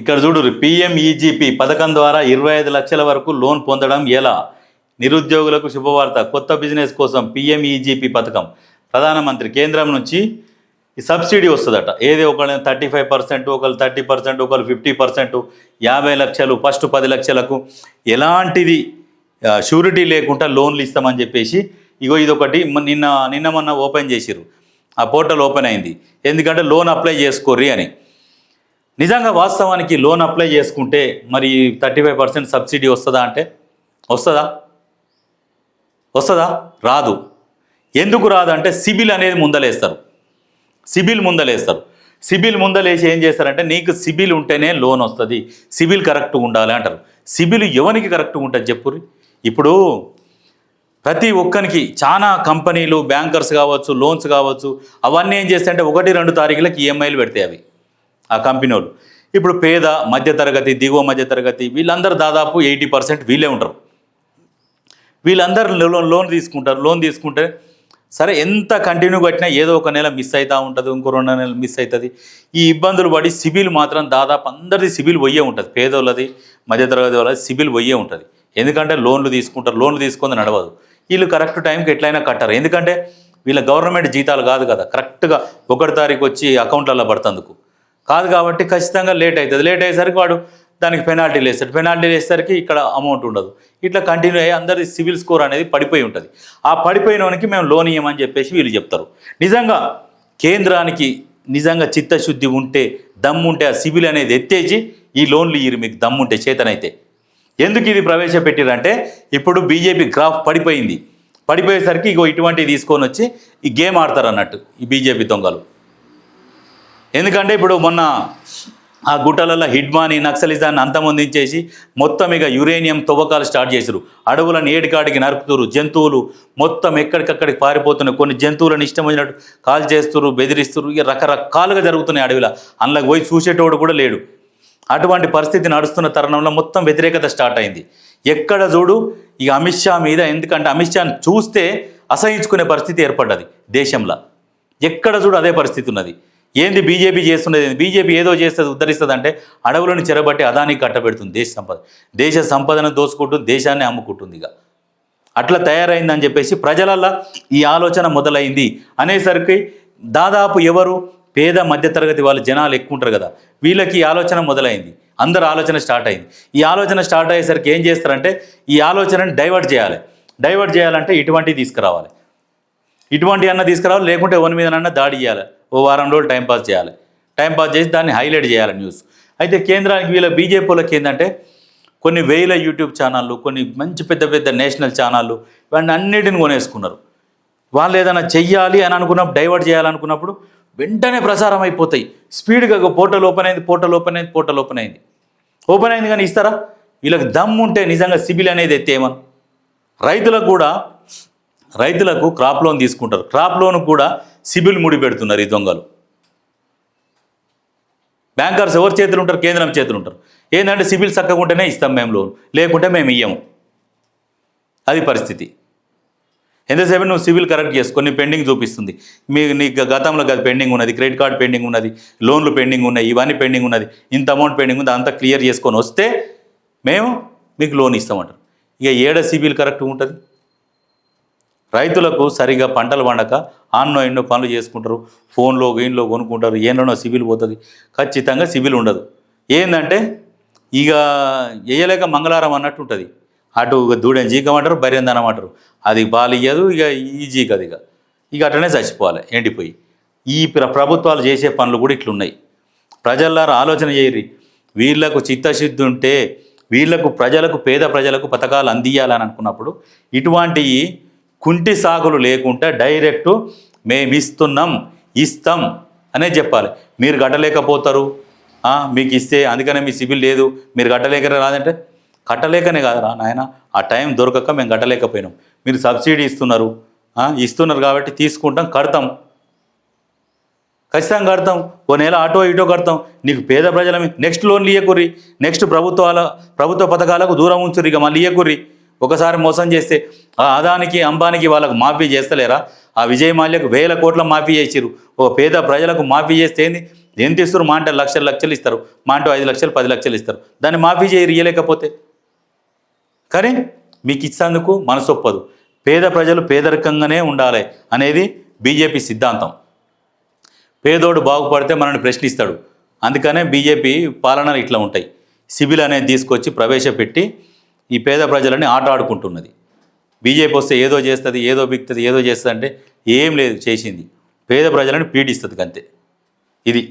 ఇక్కడ చూడు పిఎంఈజీపీ పథకం ద్వారా ఇరవై ఐదు లక్షల వరకు లోన్ పొందడం ఎలా? నిరుద్యోగులకు శుభవార్త. కొత్త బిజినెస్ కోసం పిఎంఈజీపీ పథకం. ప్రధానమంత్రి కేంద్రం నుంచి ఈ సబ్సిడీ వస్తుందట. ఏది ఒకళ్ళు థర్టీ ఫైవ్ పర్సెంట్ ఒకళ్ళు థర్టీ పర్సెంట్ ఒకళ్ళు ఫిఫ్టీ పర్సెంట్ యాభై లక్షలు ఫస్ట్ పది లక్షలకు ఎలాంటిది షూరిటీ లేకుండా లోన్లు ఇస్తామని చెప్పేసి ఇగో ఇది ఒకటి నిన్న నిన్న మొన్న ఓపెన్ చేసిరు ఆ పోర్టల్ ఓపెన్ అయింది. ఎందుకంటే లోన్ అప్లై చేసుకోర్రి అని. నిజంగా వాస్తవానికి లోన్ అప్లై చేసుకుంటే మరి థర్టీ ఫైవ్ పర్సెంట్ సబ్సిడీ వస్తుందా అంటే? వస్తుందా? వస్తుందా? రాదు. ఎందుకు రాదు అంటే సిబిల్ అనేది ముందలేస్తారు. సిబిల్ ముందలేస్తారు. సిబిల్ ముందలేసి ఏం చేస్తారంటే నీకు సిబిల్ ఉంటేనే లోన్ వస్తుంది. సిబిల్ కరెక్ట్గా ఉండాలి అంటారు. సిబిల్ ఎవరికి కరెక్ట్గా ఉంటుంది చెప్పుర్రి? ఇప్పుడు ప్రతి ఒక్కరికి చాలా కంపెనీలు బ్యాంకర్స్ కావచ్చు లోన్స్ కావచ్చు అవన్నీ ఏం చేస్తాయంటే ఒకటి రెండు తారీఖులకు ఈఎంఐలు పెడతాయి అవి. ఆ కంపెనీ వాళ్ళు. ఇప్పుడు పేద మధ్యతరగతి దిగువ మధ్యతరగతి వీళ్ళందరూ దాదాపు ఎయిటీ పర్సెంట్ వీళ్ళే ఉంటారు. వీళ్ళందరూ లోన్ లోన్ తీసుకుంటారు లోన్ తీసుకుంటే సరే ఎంత కంటిన్యూ కట్టినా ఏదో ఒక నెల మిస్ అవుతూ ఉంటుంది ఇంకో రెండు నెలలు మిస్ అవుతుంది ఈ ఇబ్బందులు పడి సిబిల్ మాత్రం దాదాపు అందరిది సిబిల్ పోయే ఉంటుంది. పేదోళ్ళది మధ్యతరగతి వాళ్ళది సిబిల్ పోయే ఉంటుంది. ఎందుకంటే లోన్లు తీసుకుంటారు లోన్లు తీసుకుని నడవదు. వీళ్ళు కరెక్ట్ టైంకి ఎట్లయినా కట్టారు. ఎందుకంటే వీళ్ళ గవర్నమెంట్ జీతాలు కాదు కదా. కరెక్ట్గా ఒకటి తారీఖు వచ్చి అకౌంట్లలో పడుతుందుకు. కాదు కాబట్టి ఖచ్చితంగా లేట్ అవుతుంది. లేట్ అయ్యేసరికి వాడు దానికి పెనాల్టీలు వేస్తాడు పెనాల్టీలు వేసేసరికి ఇక్కడ అమౌంట్ ఉండదు. ఇట్లా కంటిన్యూ అయ్యి అందరి సివిల్ స్కోర్ అనేది పడిపోయి ఉంటుంది. ఆ పడిపోయిన వానికి మేము లోన్ ఇవ్వమని చెప్పేసి వీళ్ళు చెప్తారు. నిజంగా కేంద్రానికి నిజంగా చిత్తశుద్ధి ఉంటే దమ్ము ఉంటే ఆ సివిల్ అనేది ఎత్తేసి ఈ లోన్లు ఇయ్యరు మీకు దమ్ముంటే చేతనైతే. ఎందుకు ఇది ప్రవేశపెట్టిరంటే ఇప్పుడు బీజేపీ గ్రాఫ్ పడిపోయింది. పడిపోయేసరికి ఇగో ఇటువంటివి తీసుకొని వచ్చి ఈ గేమ్ ఆడతారు అన్నట్టు ఈ బీజేపీ దొంగలు. ఎందుకంటే ఇప్పుడు మొన్న ఆ గుట్టలలో హిడ్మాని నక్సలిజాన్ని అంతమొందించేసి మొత్తం ఇక యురేనియం తవ్వకాలు స్టార్ట్ చేశారు అడవులను ఏడికాడికి నరుపుతురు జంతువులు మొత్తం ఎక్కడికక్కడికి పారిపోతున్నాయి. కొన్ని జంతువులను ఇష్టం వచ్చినట్టు కాల్ చేస్తురు బెదిరిస్తురు ఇక రకరకాలుగా జరుగుతున్నాయి అడవిలో. అందులోకి పోయి చూసేటోడు కూడా లేడు. అటువంటి పరిస్థితి నడుస్తున్న తరుణంలో మొత్తం వ్యతిరేకత స్టార్ట్ అయింది. ఎక్కడ చూడు ఈ అమిత్ షా మీద ఎందుకంటే అమిత్ షాని చూస్తే అసహించుకునే పరిస్థితి ఏర్పడ్డది దేశంలో. ఎక్కడ చూడు అదే పరిస్థితి ఉన్నది. ఏంది బీజేపీ చేస్తున్నది బీజేపీ ఏదో చేస్తుంది ఉద్ధరిస్తుంది అంటే అడవులను చెరబట్టి అదానికి కట్టబెడుతుంది దేశ సంపద. దేశ సంపదను దోసుకుంటుంది దేశాన్ని అమ్ముకుంటుంది ఇక. అట్లా తయారైందని చెప్పేసి ప్రజలల్లో ఈ ఆలోచన మొదలైంది. అనేసరికి దాదాపు ఎవరు పేద మధ్యతరగతి వాళ్ళ జనాలు ఎక్కువ ఉంటారు కదా వీళ్ళకి ఈ ఆలోచన మొదలైంది. అందరు ఆలోచన స్టార్ట్ అయింది. ఈ ఆలోచన స్టార్ట్ అయ్యేసరికి ఏం చేస్తారంటే ఈ ఆలోచనని డైవర్ట్ చేయాలి. డైవర్ట్ చేయాలంటే ఇటువంటివి తీసుకురావాలి. ఇటువంటి అన్న తీసుకురావాలి లేకుంటే ఎవరి మీదనన్నా దాడి చేయాలి. ఓ వారం రోజులు టైంపాస్ చేయాలి. టైంపాస్ చేసి దాన్ని హైలైట్ చేయాలి న్యూస్ అయితే కేంద్రానికి వీళ్ళ బీజేపీ ఏంటంటే కొన్ని వేల యూట్యూబ్ ఛానళ్ళు కొన్ని మంచి పెద్ద పెద్ద నేషనల్ ఛానళ్ళు ఇవన్నీ అన్నిటిని కొనేసుకున్నారు. వాళ్ళు ఏదైనా చెయ్యాలి అని అనుకున్నప్పుడు డైవర్ట్ చేయాలనుకున్నప్పుడు వెంటనే ప్రసారం అయిపోతాయి. స్పీడ్గా పోర్టల్ ఓపెన్ అయింది పోర్టల్ ఓపెన్ అయింది పోర్టల్ ఓపెన్ అయింది. ఓపెన్ అయింది కానీ ఇస్తారా? వీళ్ళకి దమ్ ఉంటే నిజంగా సిబిల్ అనేది ఎత్తేమని రైతులకు కూడా రైతులకు క్రాప్ లోన్ తీసుకుంటారు. క్రాప్ లోన్ కూడా సిబిల్ ముడిపెడుతున్నారు ఈ దొంగలు. బ్యాంకర్స్ ఎవరి చేతులు ఉంటారు? కేంద్రం చేతులు ఉంటారు. ఏంటంటే సిబిల్ చక్కగా ఉంటేనే ఇస్తాం మేము లోన్. లేకుంటే మేము ఇయ్యము. అది పరిస్థితి. ఎంతసేపు నువ్వు సివిల్ కరెక్ట్ చేసుకో? నీ పెండింగ్ చూపిస్తుంది. మీ నీ గతంలో గది పెండింగ్ ఉన్నది. క్రెడిట్ కార్డ్ పెండింగ్ ఉన్నది. లోన్లు పెండింగ్ ఉన్నాయి. ఇవన్నీ పెండింగ్ ఉన్నది. ఇంత అమౌంట్ పెండింగ్ ఉంది. అంతా క్లియర్ చేసుకొని వస్తే మేము మీకు లోన్ ఇస్తామంటారు. ఇక ఏడ సిబిల్ కరెక్ట్ ఉంటుంది? రైతులకు సరిగా పంటలు పండక ఆన్నో ఎన్నో పనులు చేసుకుంటారు. ఫోన్లో గెయిన్లో కొనుక్కుంటారు. ఏంలోనో సిబిల్ పోతుంది. ఖచ్చితంగా సిబిల్ ఉండదు. ఏంటంటే ఇక వేయలేక మంగళవారం అన్నట్టు ఉంటుంది. అటు దూడని జీకమంటారు బర్రెందనం అంటారు. అది బాలు ఇయ్యదు ఇక ఈ జీకది ఇక. ఇక అట్లనే చచ్చిపోవాలి ఎండిపోయి. ఈ ప్ర ప్రభుత్వాలు చేసే పనులు కూడా ఇట్లున్నాయి. ప్రజల్లారా ఆలోచన చేయరి వీళ్ళకు చిత్తశుద్ధి ఉంటే వీళ్ళకు ప్రజలకు పేద ప్రజలకు పథకాలు అందియాలని అనుకున్నప్పుడు ఇటువంటి కుంటి సాగులు లేకుండా డైరెక్ట్ మేము ఇస్తున్నాం ఇస్తాం అనే చెప్పాలి. మీరు కట్టలేకపోతారు. మీకు ఇస్తే అందుకనే మీ సిబిల్ లేదు. మీరు కట్టలేకనే రాదంటే? కట్టలేకనే కాదురా నాయన. ఆ టైం దొరకక మేము కట్టలేకపోయినాం. మీరు సబ్సిడీ ఇస్తున్నారు. ఇస్తున్నారు కాబట్టి తీసుకుంటాం కడతాం. ఖచ్చితంగా కడతాం. ఓ నెల ఆటో ఇటో కడతాం. నీకు పేద ప్రజల మీద నెక్స్ట్ లోన్లు ఇయ్యకుర్రి. నెక్స్ట్ ప్రభుత్వాల ప్రభుత్వ పథకాలకు దూరం ఉంచుర్రి ఇక మళ్ళీ ఇయ్యకుర్రి. ఒకసారి మోసం చేస్తే ఆ అదానికి అంబానికి వాళ్ళకు మాఫీ చేస్తలేరా? ఆ విజయ మాల్యకు వేల కోట్ల మాఫీ చేసిరు ఓ పేద ప్రజలకు మాఫీ చేస్తే ఏంది? ఎంత ఇస్తారు? మా అంటే లక్షలు లక్షలు ఇస్తారు. మా అంటూ ఐదు లక్షలు పది లక్షలు ఇస్తారు. దాన్ని మాఫీ చేయరు ఇయ్యలేకపోతే. కానీ మీకు ఇచ్చేందుకు మనసొప్పదు పేద ప్రజలు పేదరికంగానే ఉండాలి అనేది బీజేపీ సిద్ధాంతం. పేదోడు బాగుపడితే మనల్ని ప్రశ్నిస్తాడు. అందుకనే బీజేపీ పాలనలు ఇట్లా ఉంటాయి. సిబిల్ అనేది తీసుకొచ్చి ప్రవేశపెట్టి ఈ పేద ప్రజలని ఆట ఆడుకుంటున్నది. బీజేపీ వస్తే ఏదో చేస్తుంది ఏదో బిక్తుంది ఏదో చేస్తుంది అంటే ఏం లేదు చేసింది. పేద ప్రజలను పీడిస్తుంది అంతే. ఇది.